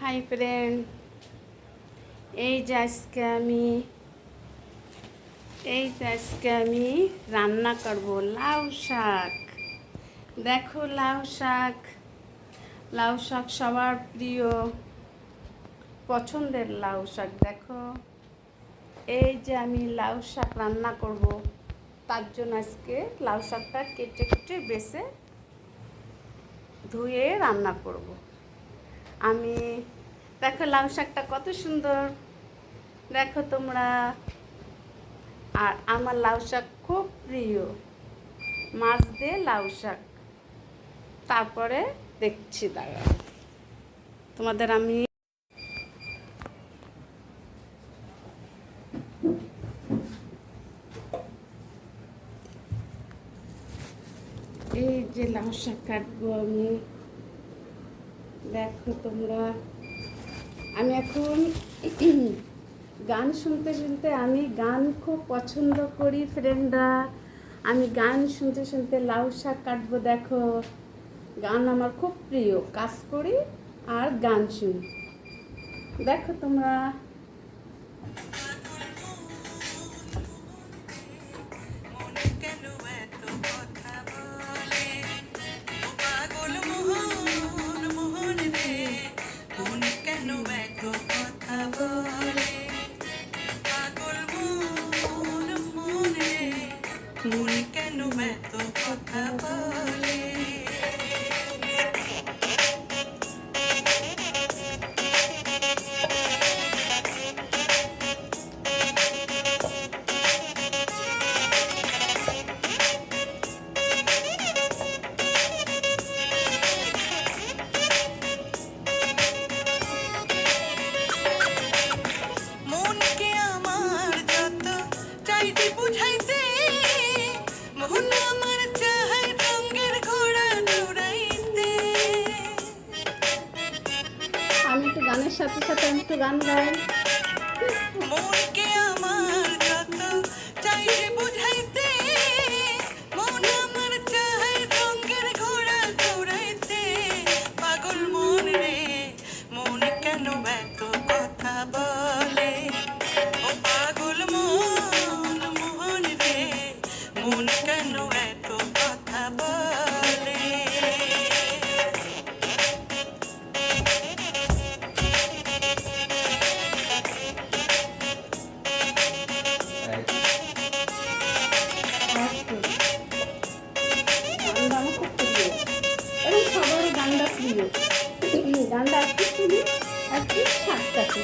Hi friend এই যে আজকে আমি, এই যে আজকে আমি রান্না করব লাউ শাক। দেখো লাউ শাক। লাউ শাক সবার প্রিয়, পছন্দের লাউ শাক, দেখো। এই যে আমি লাউ শাক রান্না করব, তার জন্য আজকে লাউ শাকটা কেটে কেটে বেছে ধুয়ে রান্না করব। আমি দেখো লাউ শাকটা কত সুন্দর। দেখো তোমরা। আর আমার লাউ শাক খুব প্রিয়। মাছ দিয়ে লাউ শাক। তারপরে দেখছি দাঁড়া তোমাদের আমি এই যে লাউ শাক কাটবো আমি। দেখো তোমরা। আমি এখন গান শুনতে শুনতে আমি গান খুব পছন্দ করি ফ্রেন্ডরা আমি গান শুনতে শুনতে লাউ শাক কাটবো, দেখো। গান আমার খুব প্রিয়। কাজ করি আর গান শুনি। দেখো তোমরা। কেন এত কথা গানের সাথে সাথে আমি একটু গান গাই। গানটা একটু শুনি একটু শাক কাটি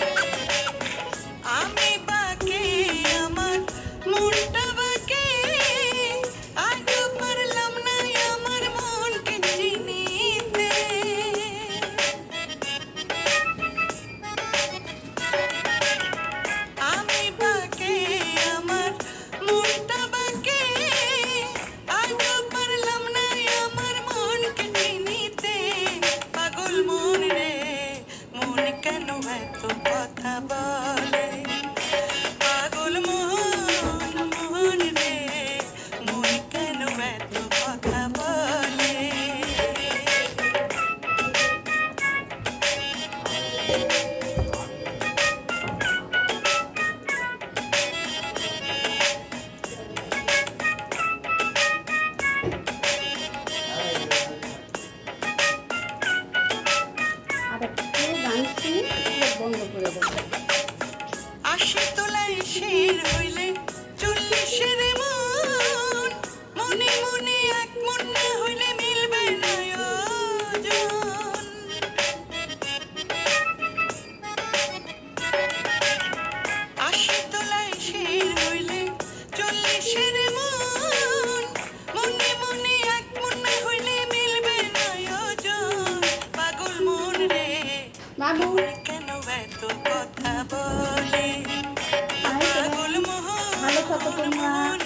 বাবু। কেন এত কথা বলে পাগল মোহন